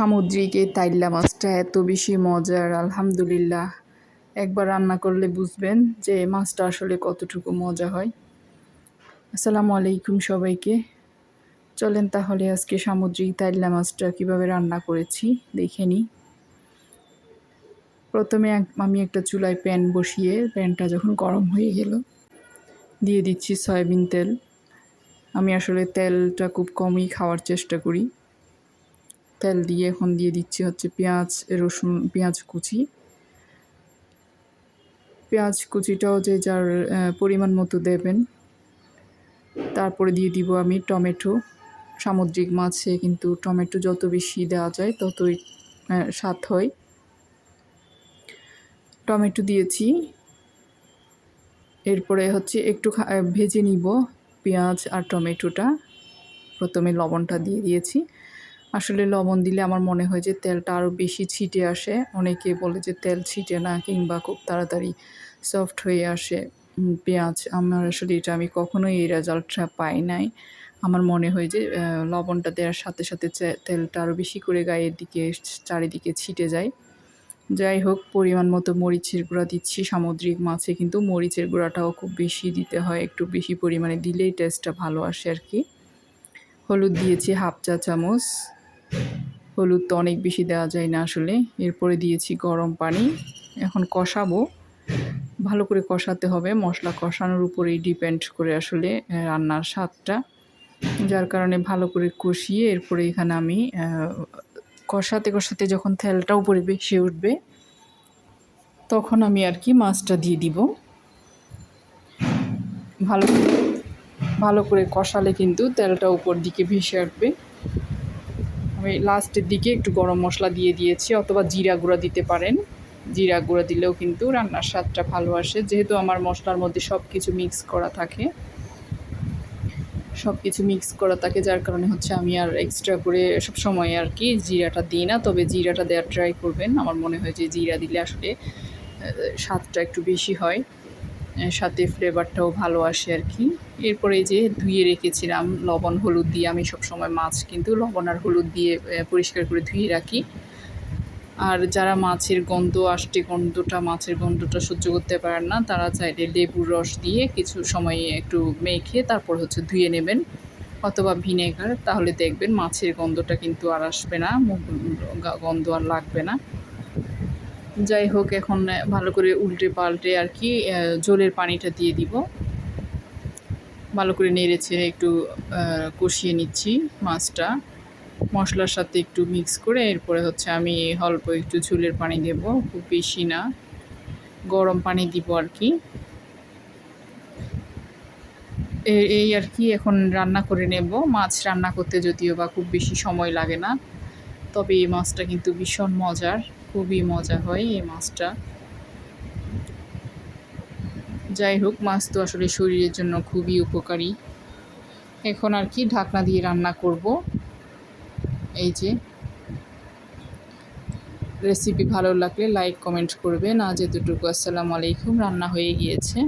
সামুদ্রিক এই তাইল্লা মাছটা এত বেশি মজার, আলহামদুলিল্লাহ। একবার রান্না করলে বুঝবেন যে মাছটা আসলে কতটুকু মজা হয়। আসসালামু আলাইকুম সবাইকে। চলেন তাহলে আজকে সামুদ্রিক তাইল্লা মাছটা কীভাবে রান্না করেছি, দেখে নিই। প্রথমে আমি একটা চুলায় প্যান বসিয়ে প্যানটা যখন গরম হয়ে গেল, দিয়ে দিচ্ছি সয়াবিন তেল। আমি আসলে তেলটা খুব কমই খাওয়ার চেষ্টা করি। তেল দিয়ে এখন দিয়ে দিচ্ছি হচ্ছে পেঁয়াজ, রসুন, পেঁয়াজ কুচি। পেঁয়াজ কুচিটাও যে যার পরিমাণ মতো দেবেন। তারপরে দিয়ে দিব আমি টমেটো। সামুদ্রিক মাছে কিন্তু টমেটো যত বেশি দেওয়া যায় ততই স্বাদ হয়। টমেটো দিয়েছি। এরপরে হচ্ছে একটু ভেজে নিব পেঁয়াজ আর টমেটোটা। প্রথমে লবণটা দিয়ে দিয়েছি। আসলে লবণ দিলে আমার মনে হয় যে তেলটা আরও বেশি ছিটে আসে। অনেকে বলে যে তেল ছিটে না কিংবা খুব তাড়াতাড়ি সফট হয়ে আসে। পেঁয়াজ, আমার আসলে এটা আমি কখনোই এই রেজাল্টটা পাই নাই। আমার মনে হয় যে লবণটা দেওয়ার সাথে সাথে তেলটা আরও বেশি করে গায়ের দিকে, চারিদিকে ছিটে যায়। যাই হোক, পরিমাণ মতো মরিচের গুঁড়া দিচ্ছি, সামুদ্রিক মাছে, কিন্তু মরিচের গুঁড়াটাও খুব বেশি দিতে হয়, একটু বেশি পরিমাণে দিলেই টেস্টটা ভালো আসে আর কি। হলুদ দিয়েছি হাফ চা চামচ। হলুদ তো অনেক বেশি দেওয়া যায় না আসলে। এরপরে দিয়েছি গরম পানি। এখন কষাবো। ভালো করে কষাতে হবে। মশলা কষানোর উপরেই ডিপেন্ড করে আসলে রান্নার স্বাদটা। যার কারণে ভালো করে কষিয়ে এরপরে এখানে আমি কষাতে কষাতে যখন তেলটা উপরে বেশি উঠবে, তখন আমি আর কি মাছটা দিয়ে দিব। ভালো ভালো করে কষালে কিন্তু তেলটা উপর দিকে ভেসে আসবে। আমি লাস্টের দিকে একটু গরম মশলা দিয়ে দিয়েছি, অথবা জিরা গুঁড়া দিতে পারেন। জিরা গুঁড়া দিলেও কিন্তু রান্নার স্বাদটা ভালো আসে। যেহেতু আমার মশলার মধ্যে সব কিছু মিক্স করা থাকে সব কিছু মিক্স করা থাকে, যার কারণে হচ্ছে আমি আর এক্সট্রা করে সব সময় আর কি জিরাটা দিই না। তবে জিরাটা দেওয়ার ট্রাই করবেন। আমার মনে হয় যে জিরা দিলে আসলে স্বাদটা একটু বেশি হয়। সাথে ফ্লেভারটাও ভালো আসে আর কি এরপরে যে ধুয়ে রেখেছিলাম লবণ, হলুদ দিয়ে আমি সবসময় মাছ কিন্তু লবণ আর হলুদ দিয়ে পরিষ্কার করে ধুয়ে রাখি। আর যারা মাছের গন্ধ, আষ্টে গন্ধটা, মাছের গন্ধটা সহ্য করতে পারেন না, তারা চাইলে লেবুর রস দিয়ে কিছু সময় একটু মেখে তারপর হচ্ছে ধুয়ে নেবেন। অথবা ভিনেগার, তাহলে দেখবেন মাছের গন্ধটা কিন্তু আর আসবে না গন্ধ আর লাগবে না। যাই হোক, এখন ভালো করে উল্টে পাল্টে আর কি জলের পানিটা দিয়ে দিব। ভালো করে নেড়ে ছেড়ে একটু কষিয়ে নিচ্ছি মাছটা। মশলার সাথে একটু মিক্স করে, এরপরে হচ্ছে আমি অল্প একটু ঝুলের পানি দেব, খুব বেশি না। গরম পানি দিব আর কি। এই আর কি এখন রান্না করে নেব। মাছ রান্না করতে যদিও বা খুব বেশি সময় লাগে না। তবে এই মাছটা কিন্তু ভীষণ মজার, খুবই মজা হয় এই মাছটা। যাই হোক, মাছ তো আসলে শরীরের জন্য খুবই উপকারী। এখন আর কি ঢাকনা দিয়ে রান্না করব। এই যে। রেসিপি ভালো লাগলে লাইক, কমেন্ট করবেন। আজ এতটুকু। আসসালামু আলাইকুম। রান্না হয়ে গিয়েছে।